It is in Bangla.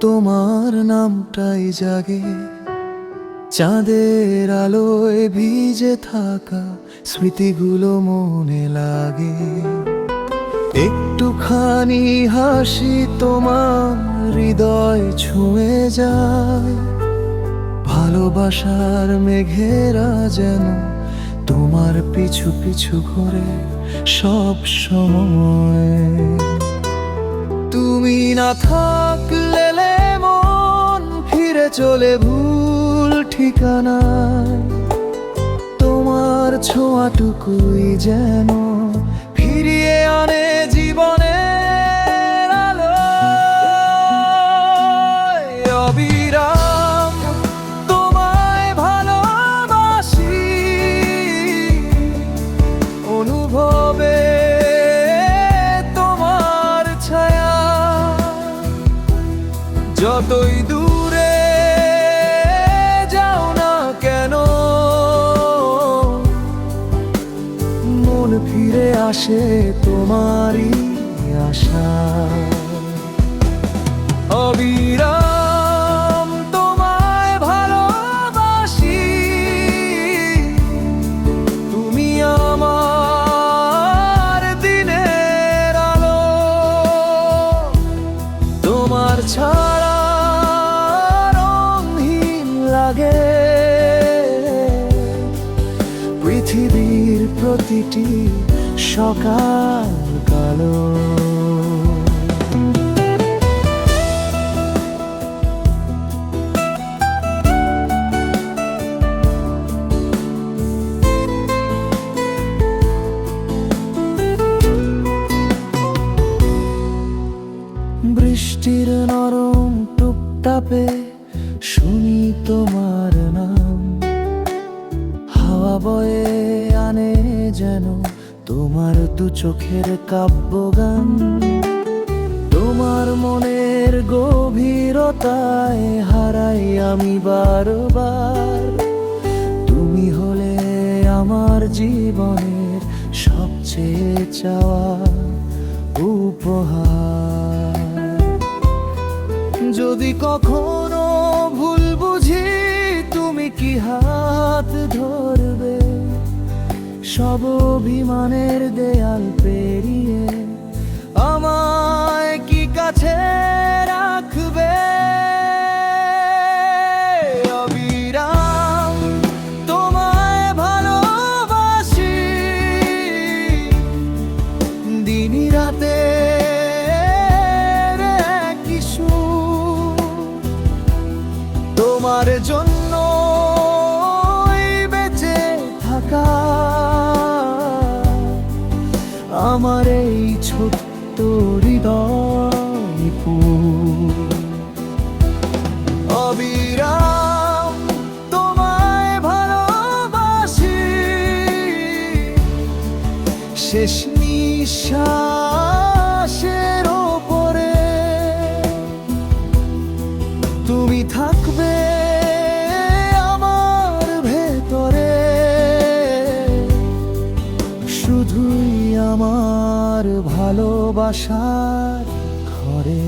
তোমার নামটাই জাগে। চাঁদের আলোয় ভিজে থাকা স্মৃতিগুলো মনে লাগে। একটুখানি হাসি তোমার হৃদয় ছুঁয়ে যায়। ভালোবাসার মেঘেরা যেন তোমার পিছু পিছু ঘুরে সব সময়। তুমি না থাকলে মন ফিরে চলে ভুল ঠিকানা তোমার ছোঁয়াটুকুই যেন যতই দূরে যাও না কেন, মন ফিরে আসে তোমারই আশা। অবিরাম তোমায় ভালোবাসি, তুমি আমার দিনের আলো। তোমার ছাড়া লাগে। পৃথিবীর প্রতিটি সকাল কালো। বৃষ্টির নরম টুপটাপে তোমার দু চোখের কাব্যগান, তোমার মনের গভীরতায় হারাই আমি বারবার। তুমি হলে আমার জীবনের সবচেয়ে চাওয়া উপহার। যদি কখনো সব অভিমানের দেয়াল পেরিয়ে আমায় কি কাছে রাখবে? তোমায় ভালোবাসি। রাতে কিশু তোমার জন্য আমার এই ছোট্ট হৃদয় অবিরা তোমায় ভালোবাসি। শেষ নিঃশ্বাসের ভালোবাসার ঘরে।